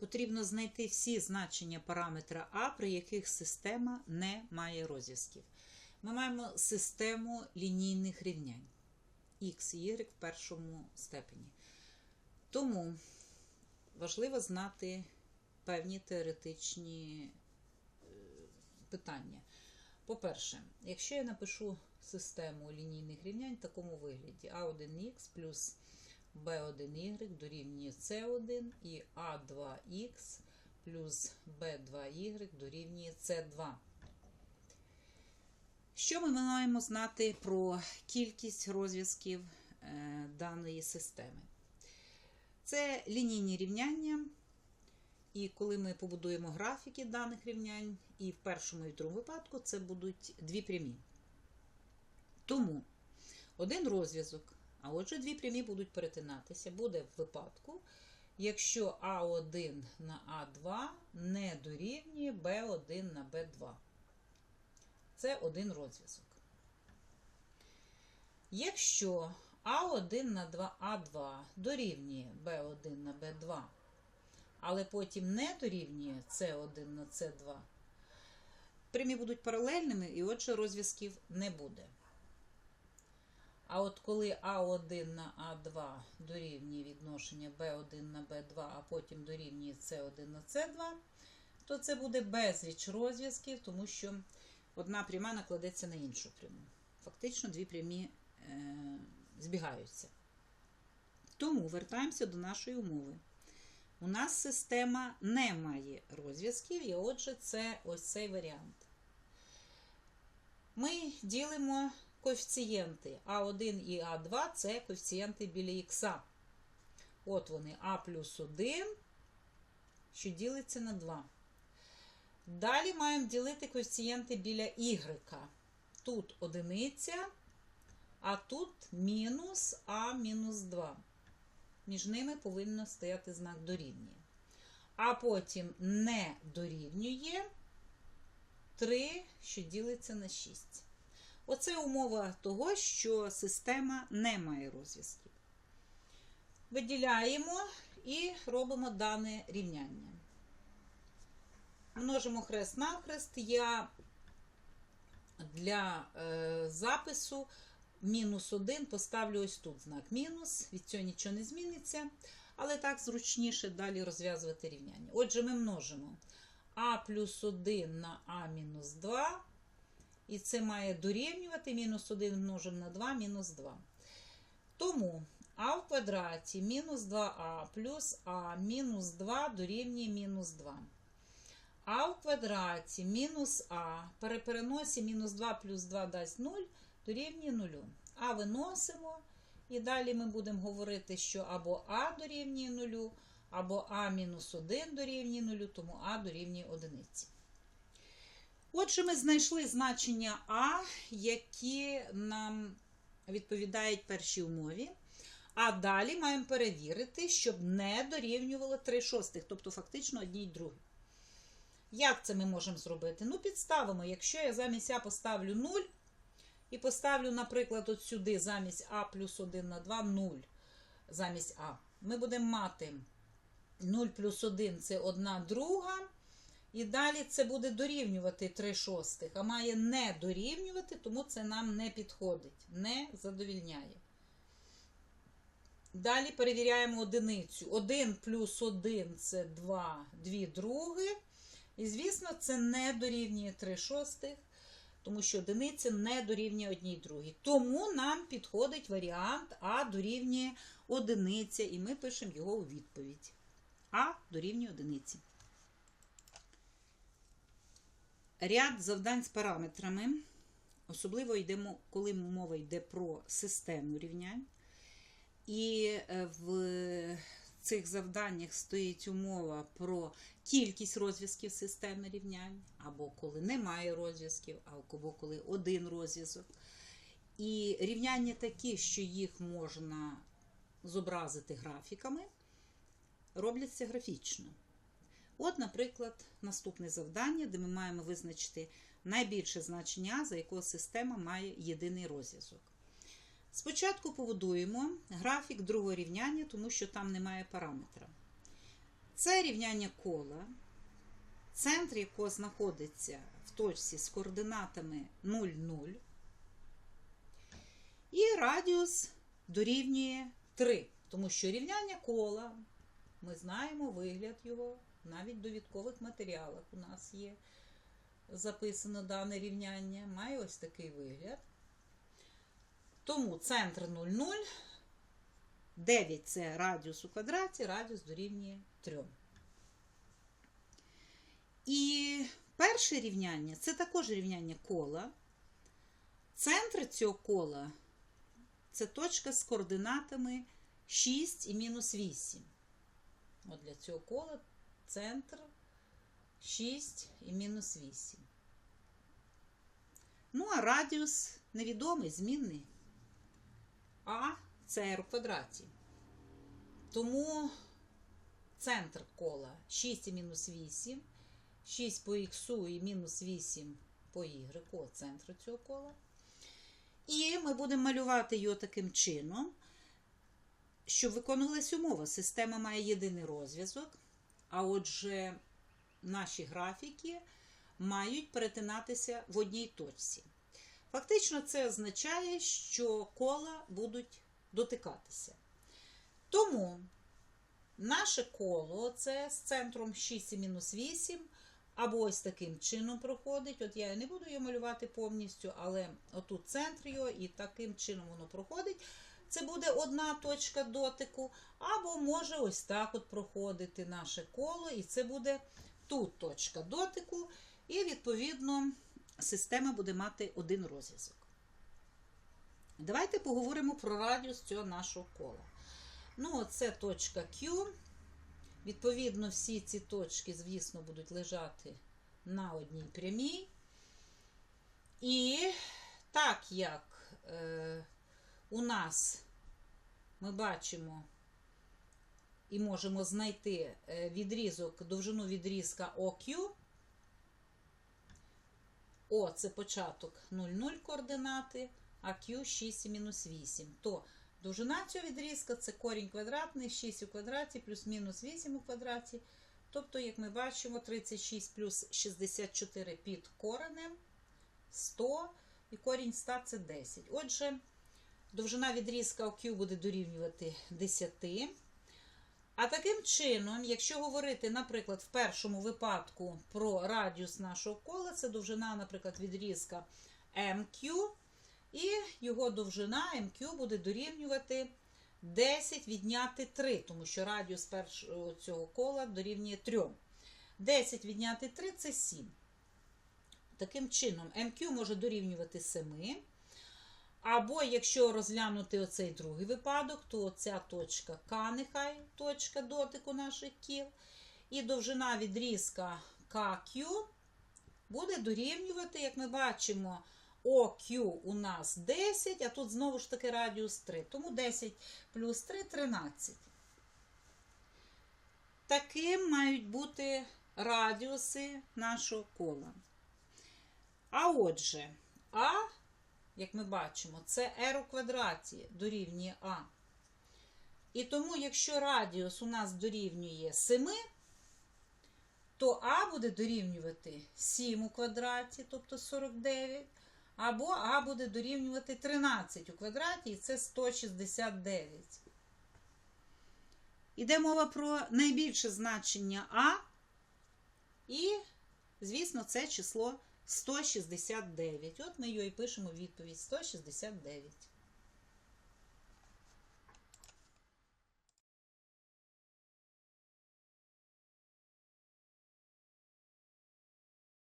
потрібно знайти всі значення параметра А, при яких система не має розв'язків. Ми маємо систему лінійних рівнянь x, y в першому степені. Тому важливо знати певні теоретичні е, питання. По-перше, якщо я напишу систему лінійних рівнянь в такому вигляді А1х плюс b1y дорівнює c1 і a2x плюс b2y дорівнює c2. Що ми маємо знати про кількість розв'язків е, даної системи? Це лінійні рівняння, і коли ми побудуємо графіки даних рівнянь, і в першому і в другому випадку це будуть дві прямі. Тому один розв'язок, а отже, дві прямі будуть перетинатися, буде в випадку, якщо А1 на А2 не дорівнює Б1 на Б2. Це один розв'язок. Якщо А1 на 2 А2 дорівнює Б1 на Б2, але потім не дорівнює С1 на С2, прямі будуть паралельними, і отже, розв'язків не буде. А от коли А1 на А2 дорівнює відношення Б1 на Б2, а потім дорівнює С1 на С2, то це буде безліч розв'язків, тому що одна пряма накладеться на іншу пряму. Фактично дві прямі е, збігаються. Тому вертаємося до нашої умови. У нас система не має розв'язків, і отже, це ось цей варіант. Ми ділимо коефіцієнти А1 і А2 це коефіцієнти біля х. От вони А плюс 1, що ділиться на 2. Далі маємо ділити коефіцієнти біля y. Тут одиниця, а тут мінус А мінус 2. Між ними повинно стояти знак дорівнює. А потім не дорівнює 3, що ділиться на 6. Оце умова того, що система не має розв'язків. Виділяємо і робимо дане рівняння. Множимо хрест навхрест. Я для е, запису мінус 1 поставлю ось тут знак мінус, від цього нічого не зміниться, але так зручніше далі розв'язувати рівняння. Отже, ми множимо а плюс 1 на а мінус 2, і це має дорівнювати мінус 1 множимо на 2 мінус 2. Тому а в квадраті мінус 2а плюс а мінус 2 дорівнює мінус 2. А в квадраті мінус А при переносі мінус 2 плюс 2 дасть 0 дорівнює 0. А виносимо. І далі ми будемо говорити, що або А дорівнює 0, або А мінус 1 дорівнює 0, тому А дорівнює 1. Отже, ми знайшли значення А, які нам відповідають першій умові. А далі маємо перевірити, щоб не дорівнювало 3 шостих, тобто фактично одній другій. Як це ми можемо зробити? Ну, підставимо, якщо я замість А поставлю 0, і поставлю, наприклад, от сюди замість А плюс 1 на 2 0 замість А. Ми будемо мати 0 плюс 1 це 1 друга. І далі це буде дорівнювати 3 шостих, а має не дорівнювати, тому це нам не підходить, не задовільняє. Далі перевіряємо одиницю. 1 плюс 1 це 2, 2 други. І, звісно, це не дорівнює 3 шостих, тому що одиниця не дорівнює одній другій. Тому нам підходить варіант А дорівнює одиниця, і ми пишемо його у відповідь. А дорівнює одиниці. Ряд завдань з параметрами. Особливо йдемо, коли мова йде про систему рівнянь. І е, в цих завданнях стоїть умова про кількість розв'язків системи рівнянь, або коли немає розв'язків, або коли один розв'язок. І рівняння такі, що їх можна зобразити графіками, робляться графічно. От, наприклад, наступне завдання, де ми маємо визначити найбільше значення, за якого система має єдиний розв'язок. Спочатку побудуємо графік другого рівняння, тому що там немає параметра. Це рівняння кола, центр якого знаходиться в точці з координатами 0, 0. І радіус дорівнює 3, тому що рівняння кола, ми знаємо вигляд його, навіть в довідкових матеріалах у нас є записано дане рівняння, має ось такий вигляд. Тому центр 0, 0, 9 це радіус у квадраті, радіус дорівнює 3. І перше рівняння це також рівняння кола. Центр цього кола це точка з координатами 6 і мінус 8. От для цього кола центр 6 і мінус 8. Ну, а радіус невідомий, змінний. А це r у квадраті. Тому центр кола 6 і мінус 8, 6 по х і мінус 8 по y, от центру цього кола. І ми будемо малювати його таким чином, щоб виконувалась умова. Система має єдиний розв'язок, а отже, наші графіки мають перетинатися в одній точці. Фактично, це означає, що кола будуть дотикатися. Тому наше коло це з центром 6 і мінус 8, або ось таким чином проходить. От я не буду його малювати повністю, але отут центр його, і таким чином воно проходить. Це буде одна точка дотику, або може ось так от проходити наше коло, і це буде тут точка дотику, і, відповідно, система буде мати один розв'язок. Давайте поговоримо про радіус цього нашого кола. Ну, це точка Q. Відповідно, всі ці точки, звісно, будуть лежати на одній прямій. І так як е, у нас ми бачимо і можемо знайти е, відрізок, довжину відрізка OQ, О це початок 0,0 координати, а Q 6 мінус 8. То довжина цього відрізка це корінь квадратний, 6 у квадраті плюс мінус 8 у квадраті. Тобто, як ми бачимо, 36 плюс 64 під коренем 100 і корінь 100 це 10. Отже, довжина відрізка OQ буде дорівнювати 10. А таким чином, якщо говорити, наприклад, в першому випадку про радіус нашого кола, це довжина, наприклад, відрізка MQ, і його довжина MQ буде дорівнювати 10 відняти 3, тому що радіус першого цього кола дорівнює 3. 10 відняти 3 це 7. Таким чином, MQ може дорівнювати 7. Або, якщо розглянути оцей другий випадок, то ця точка К, нехай точка дотику наших кіл. І довжина відрізка KQ буде дорівнювати, як ми бачимо, OQ у нас 10, а тут знову ж таки радіус 3. Тому 10 плюс 3 13. Таким мають бути радіуси нашого кола. А отже, А як ми бачимо, це r у квадраті дорівнює А. І тому, якщо радіус у нас дорівнює 7, то А буде дорівнювати 7 у квадраті, тобто 49, або А буде дорівнювати 13 у квадраті, і це 169. Іде мова про найбільше значення А. І, звісно, це число 169. От ми її пишемо відповідь 169.